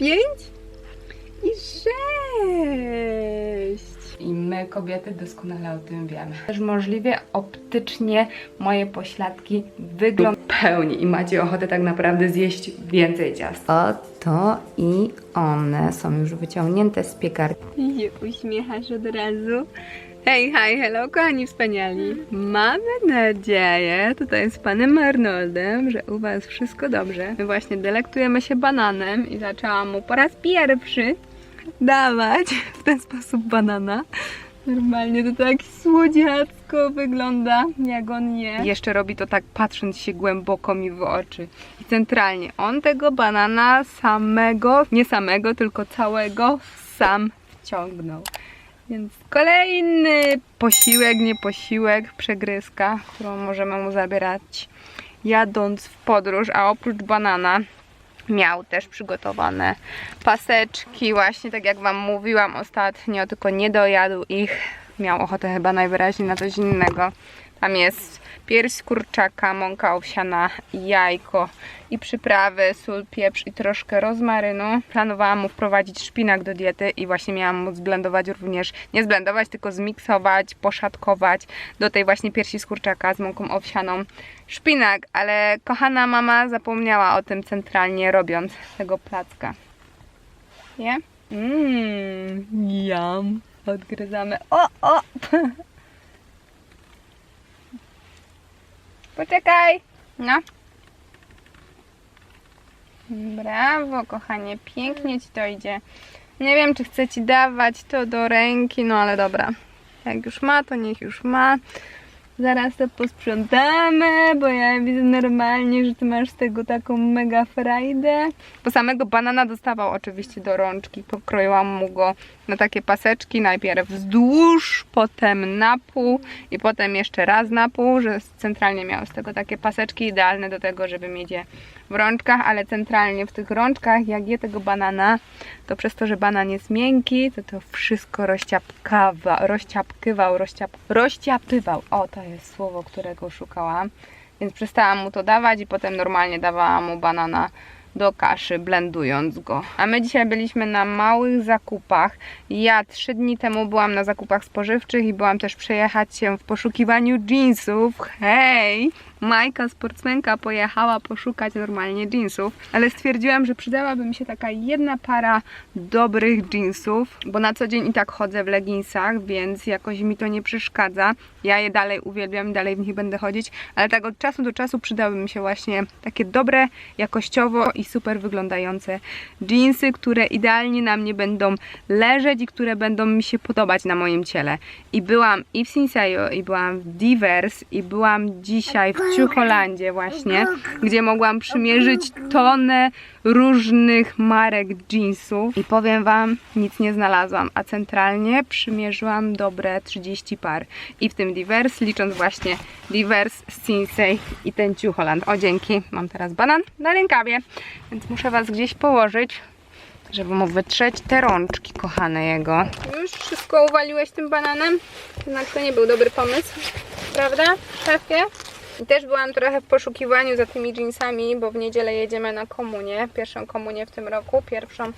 pięć i sześć. I my, kobiety, doskonale o tym wiemy. Też możliwie optycznie moje pośladki wyglądają pełni i macie ochotę tak naprawdę zjeść więcej ciasta. Oto i one są już wyciągnięte z piekarni. I się uśmiechasz od razu. Hej, hej, hello, kochani wspaniali. Mamy nadzieję tutaj z panem Arnoldem, że u was wszystko dobrze. My właśnie delektujemy się bananem i zaczęłam mu po raz pierwszy dawać w ten sposób banana. Normalnie to tak słodziacko wygląda, jak on je. Jeszcze robi to tak patrząc się głęboko mi w oczy. I centralnie on tego banana samego, nie samego, tylko całego sam wciągnął. Więc kolejny posiłek, nie posiłek, przegryzka, którą możemy mu zabierać jadąc w podróż, a oprócz banana miał też przygotowane paseczki, właśnie tak jak Wam mówiłam ostatnio, tylko nie dojadł ich. Miał ochotę chyba najwyraźniej na coś innego. Tam jest pierś kurczaka, mąka owsiana, jajko i przyprawy, sól, pieprz i troszkę rozmarynu. Planowałam mu wprowadzić szpinak do diety i właśnie miałam mu zblendować również, nie zblendować, tylko zmiksować, poszatkować do tej właśnie piersi z kurczaka z mąką owsianą szpinak, ale kochana mama zapomniała o tym centralnie robiąc tego placka. Nie? Mmm, jam. Odgryzamy. O, o! Poczekaj! No. Brawo, kochanie, pięknie ci to idzie. Nie wiem, czy chcę ci dawać to do ręki, no ale dobra. Jak już ma, to niech już ma. Zaraz to posprzątamy, bo ja widzę normalnie, że ty masz z tego taką mega frajdę. Bo samego banana dostawał oczywiście do rączki. Pokroiłam mu go na takie paseczki. Najpierw wzdłuż, potem na pół i potem jeszcze raz na pół, że centralnie miał z tego takie paseczki idealne do tego, żeby mieć je w rączkach, ale centralnie w tych rączkach, jak je tego banana, to przez to, że banan jest miękki, to to wszystko rozciapkawa, rozciapkywał, rozciap, rozciapywał. O, to jest słowo, którego szukałam. Więc przestałam mu to dawać i potem normalnie dawałam mu banana do kaszy, blendując go. A my dzisiaj byliśmy na małych zakupach. Ja trzy dni temu byłam na zakupach spożywczych i byłam też przejechać się w poszukiwaniu jeansów. Hej! Majka, sportsmenka, pojechała poszukać normalnie jeansów, ale stwierdziłam, że przydałaby mi się taka jedna para dobrych jeansów, bo na co dzień i tak chodzę w leginsach, więc jakoś mi to nie przeszkadza. Ja je dalej uwielbiam i dalej w nich będę chodzić, ale tak od czasu do czasu przydały mi się właśnie takie dobre, jakościowo i super wyglądające jeansy, które idealnie na mnie będą leżeć i które będą mi się podobać na moim ciele. I byłam i w Sinseo, i byłam w Divers, i byłam dzisiaj w Ciucholandzie właśnie, gdzie mogłam przymierzyć tonę różnych marek jeansów i powiem Wam, nic nie znalazłam, a centralnie przymierzyłam dobre 30 par i w tym Divers, licząc właśnie Divers, Sinsei i ten Ciucholand. O dzięki, mam teraz banan na rękawie, więc muszę Was gdzieś położyć, żeby mu wytrzeć te rączki kochane jego. Już wszystko uwaliłeś tym bananem? Jednak to nie był dobry pomysł, prawda, szefie? I też byłam trochę w poszukiwaniu za tymi jeansami, bo w niedzielę jedziemy na komunię, pierwszą komunię w tym roku, pierwszą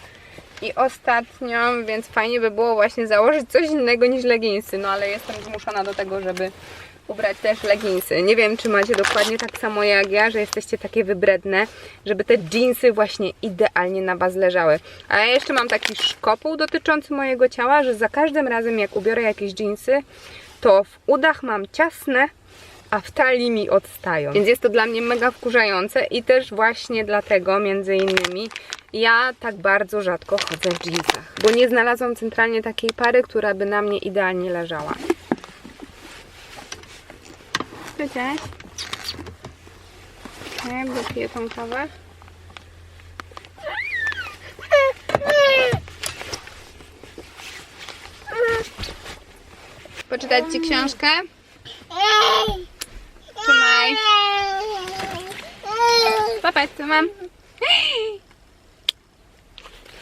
i ostatnią, więc fajnie by było właśnie założyć coś innego niż leginsy, no ale jestem zmuszona do tego, żeby ubrać też leginsy. Nie wiem, czy macie dokładnie tak samo jak ja, że jesteście takie wybredne, żeby te jeansy właśnie idealnie na Was leżały. A ja jeszcze mam taki szkopuł dotyczący mojego ciała, że za każdym razem jak ubiorę jakieś jeansy, to w udach mam ciasne, a w talii mi odstają. Więc jest to dla mnie mega wkurzające i też właśnie dlatego między innymi ja tak bardzo rzadko chodzę w jeansach, bo nie znalazłam centralnie takiej pary, która by na mnie idealnie leżała. Powiedziałeś? Nie, bo piję tą kawę. Poczytać Ci książkę? Trzymaj. Popatrz, co mam.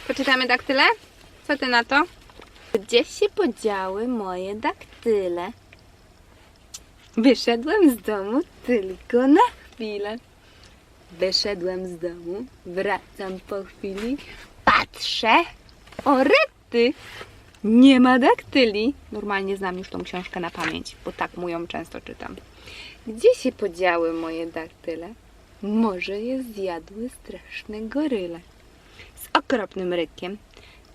Poczytamy daktyle? Co ty na to? Gdzie się podziały moje daktyle? Wyszedłem z domu tylko na chwilę. Wyszedłem z domu, wracam po chwili. Patrzę, o rety, nie ma daktyli. Normalnie znam już tą książkę na pamięć, bo tak mu ją często czytam. Gdzie się podziały moje daktyle? Może je zjadły straszne goryle. Z okropnym rykiem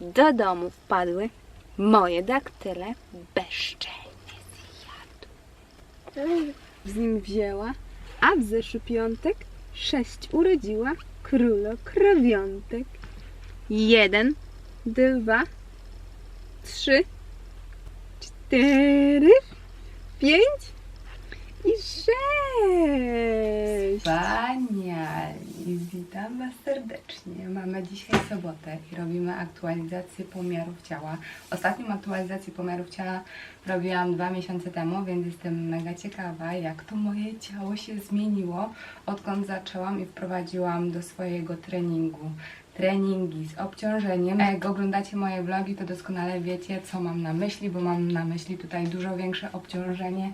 do domu wpadły moje daktyle bezczelnie zjadły. Z nim wzięła, a w zeszły piątek sześć urodziła królo krowiątek. Jeden, dwa, trzy, cztery, pięć i sześć. Wspaniali, witam Was serdecznie. Mamy dzisiaj sobotę i robimy aktualizację pomiarów ciała. Ostatnią aktualizację pomiarów ciała robiłam dwa miesiące temu, więc jestem mega ciekawa, jak to moje ciało się zmieniło, odkąd zaczęłam i wprowadziłam do swojego treningu treningi z obciążeniem. Jak oglądacie moje vlogi, to doskonale wiecie, co mam na myśli, bo mam na myśli tutaj dużo większe obciążenie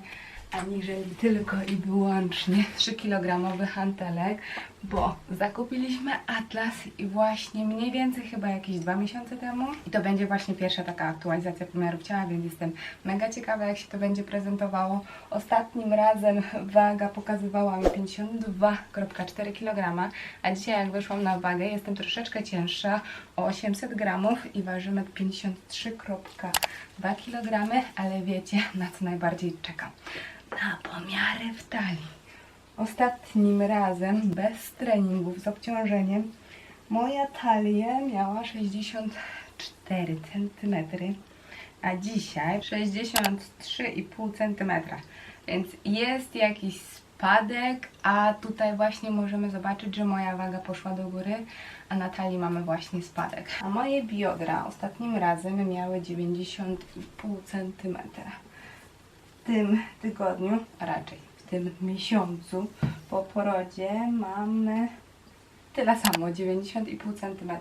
aniżeli tylko i wyłącznie 3 kg hantelek, bo zakupiliśmy Atlas i właśnie mniej więcej chyba jakieś dwa miesiące temu i to będzie właśnie pierwsza taka aktualizacja pomiarów ciała, więc jestem mega ciekawa jak się to będzie prezentowało. Ostatnim razem waga pokazywała mi 52,4 kg, a dzisiaj jak wyszłam na wagę jestem troszeczkę cięższa o 800 gramów i ważymy 53,2 kg, ale wiecie na co najbardziej czekam na pomiary w talii. Ostatnim razem, bez treningów, z obciążeniem, moja talia miała 64 cm, a dzisiaj 63,5 cm. Więc jest jakiś spadek, a tutaj właśnie możemy zobaczyć, że moja waga poszła do góry, a na talii mamy właśnie spadek. A moje biodra ostatnim razem miały 90,5 cm tym tygodniu, raczej w tym miesiącu po porodzie mamy tyle samo, 90,5 cm.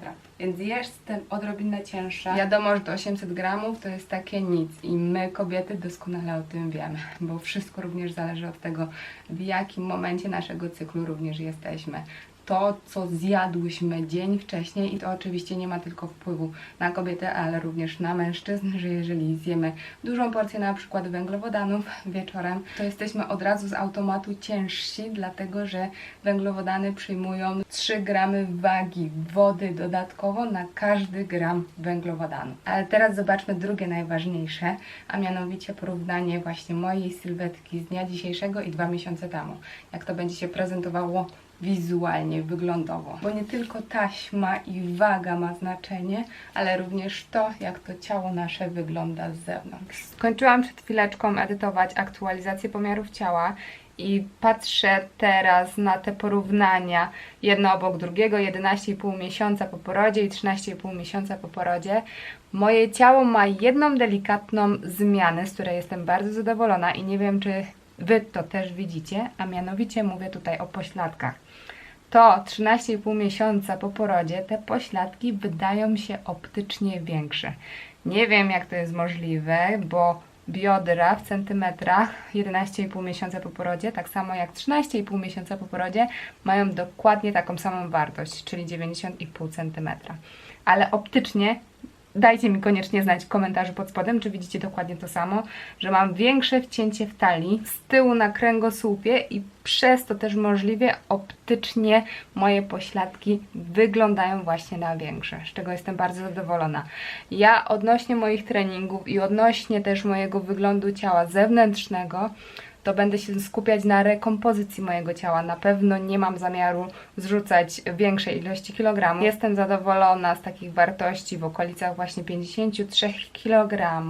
Więc jestem odrobinę cięższa. Wiadomo, że to 800 gramów to jest takie nic i my kobiety doskonale o tym wiemy, bo wszystko również zależy od tego, w jakim momencie naszego cyklu również jesteśmy to, co zjadłyśmy dzień wcześniej i to oczywiście nie ma tylko wpływu na kobietę, ale również na mężczyzn, że jeżeli zjemy dużą porcję na przykład węglowodanów wieczorem, to jesteśmy od razu z automatu ciężsi, dlatego że węglowodany przyjmują 3 gramy wagi wody dodatkowo na każdy gram węglowodanu. Ale teraz zobaczmy drugie najważniejsze, a mianowicie porównanie właśnie mojej sylwetki z dnia dzisiejszego i dwa miesiące temu. Jak to będzie się prezentowało wizualnie, wyglądowo. Bo nie tylko taśma i waga ma znaczenie, ale również to, jak to ciało nasze wygląda z zewnątrz. Skończyłam przed chwileczką edytować aktualizację pomiarów ciała i patrzę teraz na te porównania jedno obok drugiego, 11,5 miesiąca po porodzie i 13,5 miesiąca po porodzie. Moje ciało ma jedną delikatną zmianę, z której jestem bardzo zadowolona i nie wiem, czy Wy to też widzicie, a mianowicie mówię tutaj o pośladkach. To 13,5 miesiąca po porodzie te pośladki wydają się optycznie większe. Nie wiem jak to jest możliwe, bo biodra w centymetrach 11,5 miesiąca po porodzie, tak samo jak 13,5 miesiąca po porodzie, mają dokładnie taką samą wartość, czyli 90,5 centymetra. Ale optycznie Dajcie mi koniecznie znać w komentarzu pod spodem, czy widzicie dokładnie to samo, że mam większe wcięcie w talii, z tyłu na kręgosłupie i przez to też możliwie optycznie moje pośladki wyglądają właśnie na większe, z czego jestem bardzo zadowolona. Ja odnośnie moich treningów i odnośnie też mojego wyglądu ciała zewnętrznego, to będę się skupiać na rekompozycji mojego ciała. Na pewno nie mam zamiaru zrzucać większej ilości kilogramów. Jestem zadowolona z takich wartości w okolicach właśnie 53 kg.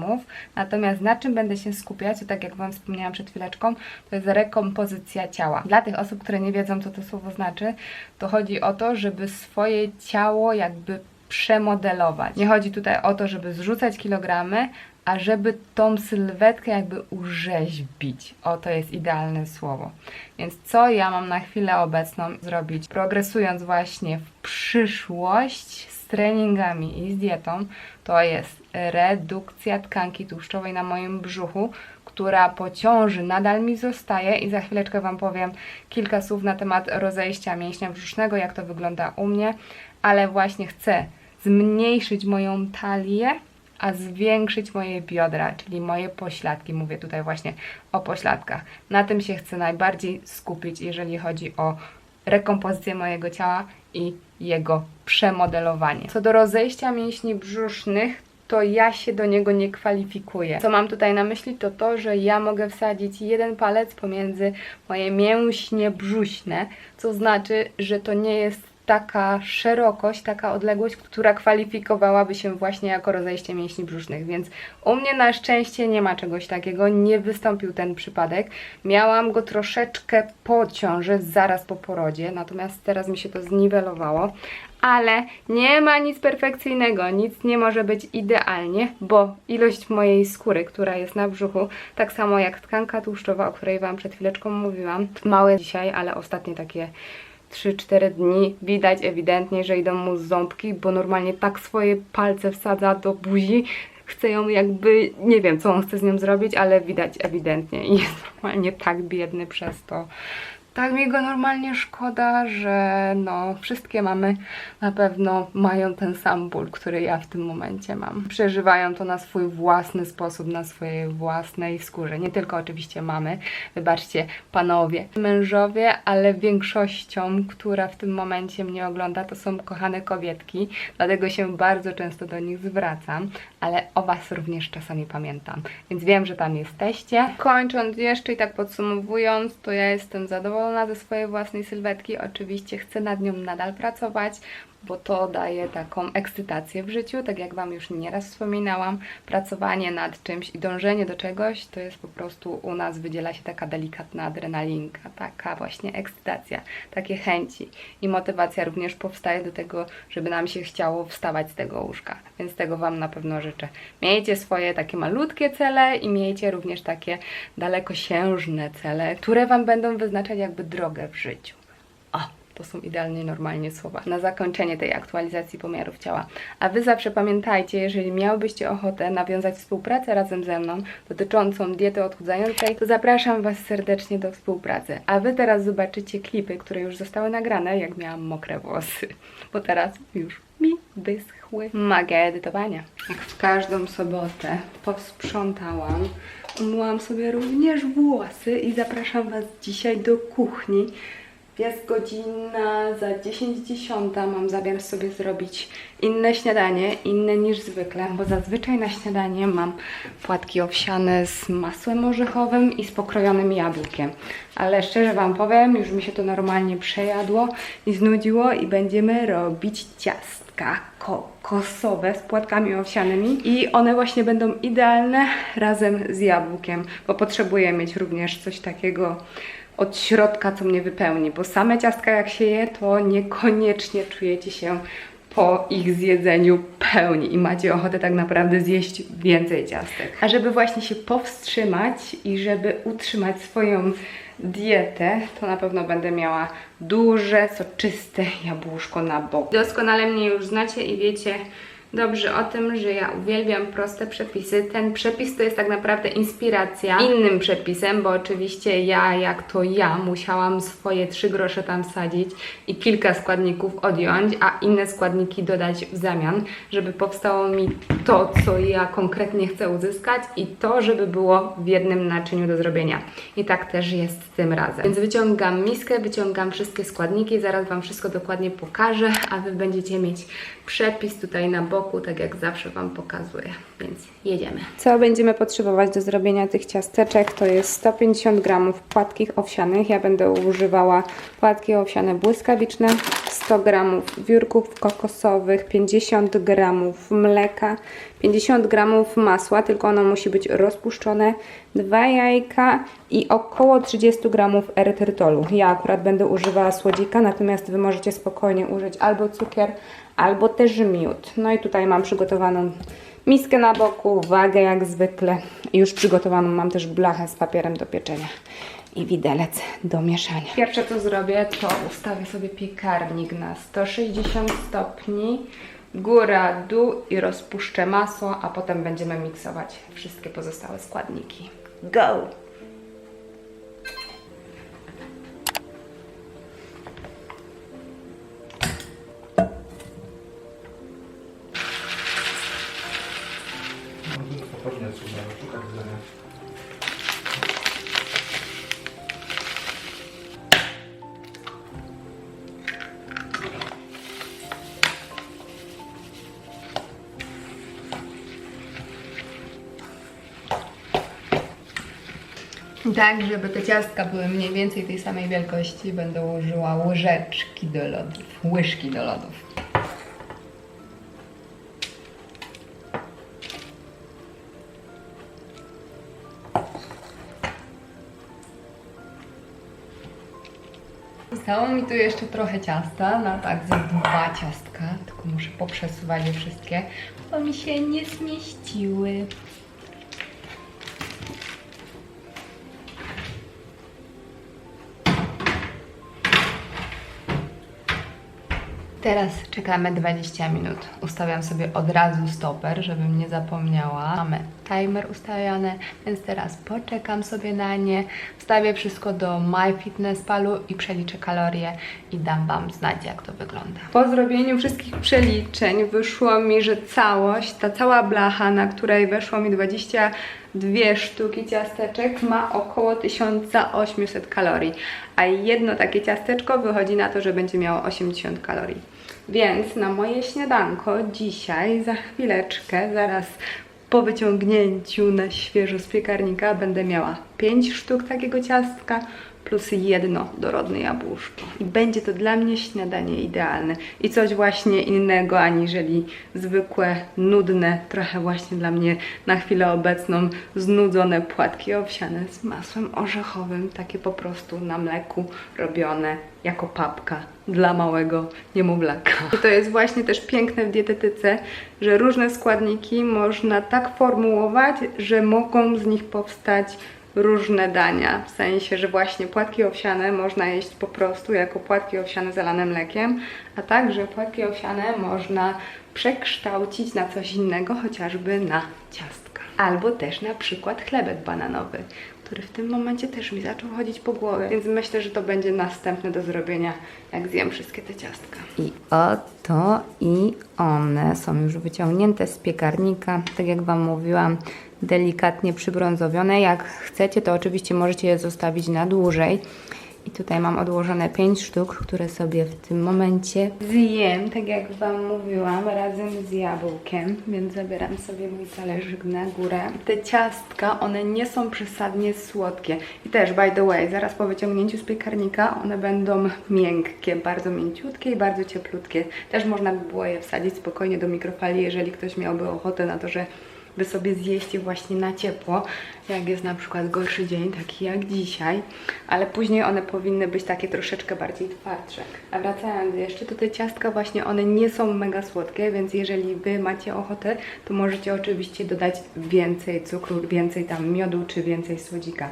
Natomiast na czym będę się skupiać, to tak jak Wam wspomniałam przed chwileczką, to jest rekompozycja ciała. Dla tych osób, które nie wiedzą, co to słowo znaczy, to chodzi o to, żeby swoje ciało jakby przemodelować. Nie chodzi tutaj o to, żeby zrzucać kilogramy, a żeby tą sylwetkę jakby urzeźbić. O, to jest idealne słowo. Więc co ja mam na chwilę obecną zrobić, progresując właśnie w przyszłość z treningami i z dietą, to jest redukcja tkanki tłuszczowej na moim brzuchu, która po ciąży nadal mi zostaje i za chwileczkę Wam powiem kilka słów na temat rozejścia mięśnia brzusznego, jak to wygląda u mnie, ale właśnie chcę zmniejszyć moją talię, a zwiększyć moje biodra, czyli moje pośladki. Mówię tutaj właśnie o pośladkach. Na tym się chcę najbardziej skupić, jeżeli chodzi o rekompozycję mojego ciała i jego przemodelowanie. Co do rozejścia mięśni brzusznych, to ja się do niego nie kwalifikuję. Co mam tutaj na myśli, to to, że ja mogę wsadzić jeden palec pomiędzy moje mięśnie brzuśne, co znaczy, że to nie jest taka szerokość, taka odległość, która kwalifikowałaby się właśnie jako rozejście mięśni brzusznych, więc u mnie na szczęście nie ma czegoś takiego, nie wystąpił ten przypadek. Miałam go troszeczkę po ciąży, zaraz po porodzie, natomiast teraz mi się to zniwelowało, ale nie ma nic perfekcyjnego, nic nie może być idealnie, bo ilość mojej skóry, która jest na brzuchu, tak samo jak tkanka tłuszczowa, o której Wam przed chwileczką mówiłam, małe dzisiaj, ale ostatnie takie 3-4 dni widać ewidentnie, że idą mu ząbki, bo normalnie tak swoje palce wsadza do buzi, chce ją jakby, nie wiem co on chce z nią zrobić, ale widać ewidentnie i jest normalnie tak biedny przez to. Tak mi go normalnie szkoda, że no wszystkie mamy na pewno mają ten sam ból, który ja w tym momencie mam. Przeżywają to na swój własny sposób, na swojej własnej skórze. Nie tylko oczywiście mamy, wybaczcie, panowie, mężowie, ale większością, która w tym momencie mnie ogląda, to są kochane kobietki, dlatego się bardzo często do nich zwracam, ale o Was również czasami pamiętam, więc wiem, że tam jesteście. Kończąc jeszcze i tak podsumowując, to ja jestem zadowolona ze swojej własnej sylwetki, oczywiście chcę nad nią nadal pracować, bo to daje taką ekscytację w życiu, tak jak Wam już nieraz wspominałam, pracowanie nad czymś i dążenie do czegoś, to jest po prostu u nas wydziela się taka delikatna adrenalinka, taka właśnie ekscytacja, takie chęci i motywacja również powstaje do tego, żeby nam się chciało wstawać z tego łóżka, więc tego Wam na pewno życzę. Miejcie swoje takie malutkie cele i miejcie również takie dalekosiężne cele, które Wam będą wyznaczać jakby drogę w życiu. O, to są idealnie normalnie słowa. Na zakończenie tej aktualizacji pomiarów ciała. A Wy zawsze pamiętajcie, jeżeli miałbyście ochotę nawiązać współpracę razem ze mną dotyczącą diety odchudzającej, to zapraszam Was serdecznie do współpracy. A Wy teraz zobaczycie klipy, które już zostały nagrane, jak miałam mokre włosy. Bo teraz już mi wyschły. Magia edytowania. Jak w każdą sobotę posprzątałam, umyłam sobie również włosy i zapraszam Was dzisiaj do kuchni. Jest godzina za 10.10. Mam zamiar sobie zrobić inne śniadanie, inne niż zwykle, bo zazwyczaj na śniadanie mam płatki owsiane z masłem orzechowym i z pokrojonym jabłkiem. Ale szczerze Wam powiem, już mi się to normalnie przejadło i znudziło i będziemy robić ciastka kokosowe z płatkami owsianymi i one właśnie będą idealne razem z jabłkiem, bo potrzebuję mieć również coś takiego od środka, co mnie wypełni, bo same ciastka jak się je, to niekoniecznie czujecie się po ich zjedzeniu pełni i macie ochotę tak naprawdę zjeść więcej ciastek. A żeby właśnie się powstrzymać i żeby utrzymać swoją dietę, to na pewno będę miała duże, soczyste jabłuszko na bok. Doskonale mnie już znacie i wiecie, dobrze o tym, że ja uwielbiam proste przepisy. Ten przepis to jest tak naprawdę inspiracja innym przepisem, bo oczywiście ja, jak to ja, musiałam swoje trzy grosze tam wsadzić i kilka składników odjąć, a inne składniki dodać w zamian, żeby powstało mi to, co ja konkretnie chcę uzyskać i to, żeby było w jednym naczyniu do zrobienia. I tak też jest tym razem. Więc wyciągam miskę, wyciągam wszystkie składniki, zaraz Wam wszystko dokładnie pokażę, a Wy będziecie mieć przepis tutaj na boku, tak jak zawsze Wam pokazuję. Więc jedziemy. Co będziemy potrzebować do zrobienia tych ciasteczek? To jest 150 gramów płatki owsianych. Ja będę używała płatki owsiane błyskawiczne, 100 gramów wiórków kokosowych, 50 gramów mleka, 50 gramów masła, tylko ono musi być rozpuszczone, dwa jajka i około 30 gramów erytrytolu. Ja akurat będę używała słodzika, natomiast Wy możecie spokojnie użyć albo cukier, albo też miód. No i tutaj mam przygotowaną miskę na boku, wagę jak zwykle. Już przygotowaną mam też blachę z papierem do pieczenia i widelec do mieszania. Pierwsze co zrobię, to ustawię sobie piekarnik na 160 stopni, góra, dół i rozpuszczę masło, a potem będziemy miksować wszystkie pozostałe składniki. Go! Tak, żeby te ciastka były mniej więcej tej samej wielkości, będę użyła łyżeczki do lodów, łyżki do lodów. Zostało mi tu jeszcze trochę ciasta, na tak ze dwa ciastka, tylko muszę poprzesuwać je wszystkie, bo mi się nie zmieściły. Teraz czekamy 20 minut. Ustawiam sobie od razu stoper, żebym nie zapomniała. Mamy timer ustawiony, więc teraz poczekam sobie na nie. Wstawię wszystko do MyFitnessPalu i przeliczę kalorie i dam Wam znać, jak to wygląda. Po zrobieniu wszystkich przeliczeń wyszło mi, że całość, ta cała blacha, na której weszło mi 22 sztuki ciasteczek, ma około 1800 kalorii, a jedno takie ciasteczko wychodzi na to, że będzie miało 80 kalorii. Więc na moje śniadanko dzisiaj, za chwileczkę, zaraz po wyciągnięciu na świeżo z piekarnika będę miała 5 sztuk takiego ciastka plus jedno dorodne jabłuszko. I będzie to dla mnie śniadanie idealne i coś właśnie innego aniżeli zwykłe, nudne, trochę właśnie dla mnie na chwilę obecną znudzone płatki owsiane z masłem orzechowym, takie po prostu na mleku robione jako papka dla małego niemowlaka. I to jest właśnie też piękne w dietetyce, że różne składniki można tak formułować, że mogą z nich powstać różne dania. W sensie, że właśnie płatki owsiane można jeść po prostu jako płatki owsiane zalane mlekiem, a także płatki owsiane można przekształcić na coś innego, chociażby na ciastka. Albo też na przykład chlebek bananowy, który w tym momencie też mi zaczął chodzić po głowie, więc myślę, że to będzie następne do zrobienia, jak zjem wszystkie te ciastka. I oto i one są już wyciągnięte z piekarnika, tak jak Wam mówiłam, delikatnie przybrązowione. Jak chcecie, to oczywiście możecie je zostawić na dłużej. I tutaj mam odłożone 5 sztuk, które sobie w tym momencie zjem, tak jak Wam mówiłam, razem z jabłkiem, więc zabieram sobie mój talerzyk na górę. Te ciastka, one nie są przesadnie słodkie. I też, by the way, zaraz po wyciągnięciu z piekarnika one będą miękkie, bardzo mięciutkie i bardzo cieplutkie. Też można by było je wsadzić spokojnie do mikrofali, jeżeli ktoś miałby ochotę na to, że by sobie zjeść je właśnie na ciepło, jak jest na przykład gorszy dzień, taki jak dzisiaj, ale później one powinny być takie troszeczkę bardziej twardsze. A wracając jeszcze, to te ciastka właśnie one nie są mega słodkie, więc jeżeli Wy macie ochotę, to możecie oczywiście dodać więcej cukru, więcej tam miodu czy więcej słodzika.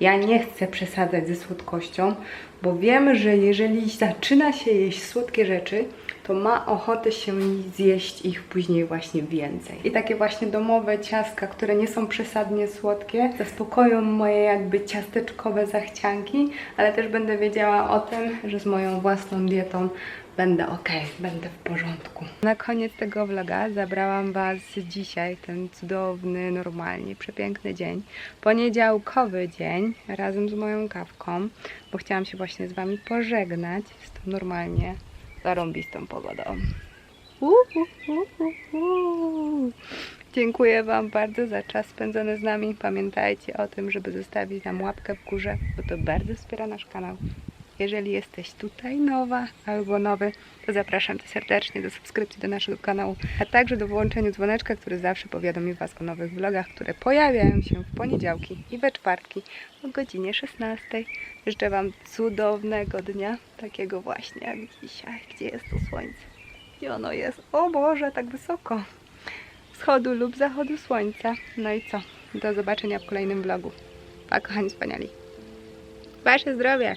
Ja nie chcę przesadzać ze słodkością, bo wiem, że jeżeli zaczyna się jeść słodkie rzeczy, to ma ochotę się zjeść ich później właśnie więcej. I takie właśnie domowe ciastka, które nie są przesadnie słodkie, zaspokoją moje jakby ciasteczkowe zachcianki, ale też będę wiedziała o tym, że z moją własną dietą będę ok, będę w porządku. Na koniec tego vloga zabrałam Was dzisiaj, ten cudowny, normalnie przepiękny dzień. Poniedziałkowy dzień, razem z moją kawką, bo chciałam się właśnie z Wami pożegnać z tą normalnie zarąbistą pogodą. Uhuhuhu. Dziękuję Wam bardzo za czas spędzony z nami. Pamiętajcie o tym, żeby zostawić nam łapkę w górze, bo to bardzo wspiera nasz kanał. Jeżeli jesteś tutaj nowa albo nowy, to zapraszam Cię serdecznie do subskrypcji do naszego kanału, a także do włączenia dzwoneczka, który zawsze powiadomi Was o nowych vlogach, które pojawiają się w poniedziałki i we czwartki o godzinie 16. Życzę Wam cudownego dnia, takiego właśnie jak dzisiaj, gdzie jest to słońce. I ono jest, o Boże, tak wysoko. Wschodu lub zachodu słońca. No i co? Do zobaczenia w kolejnym vlogu. Pa, kochani wspaniali. Wasze zdrowie!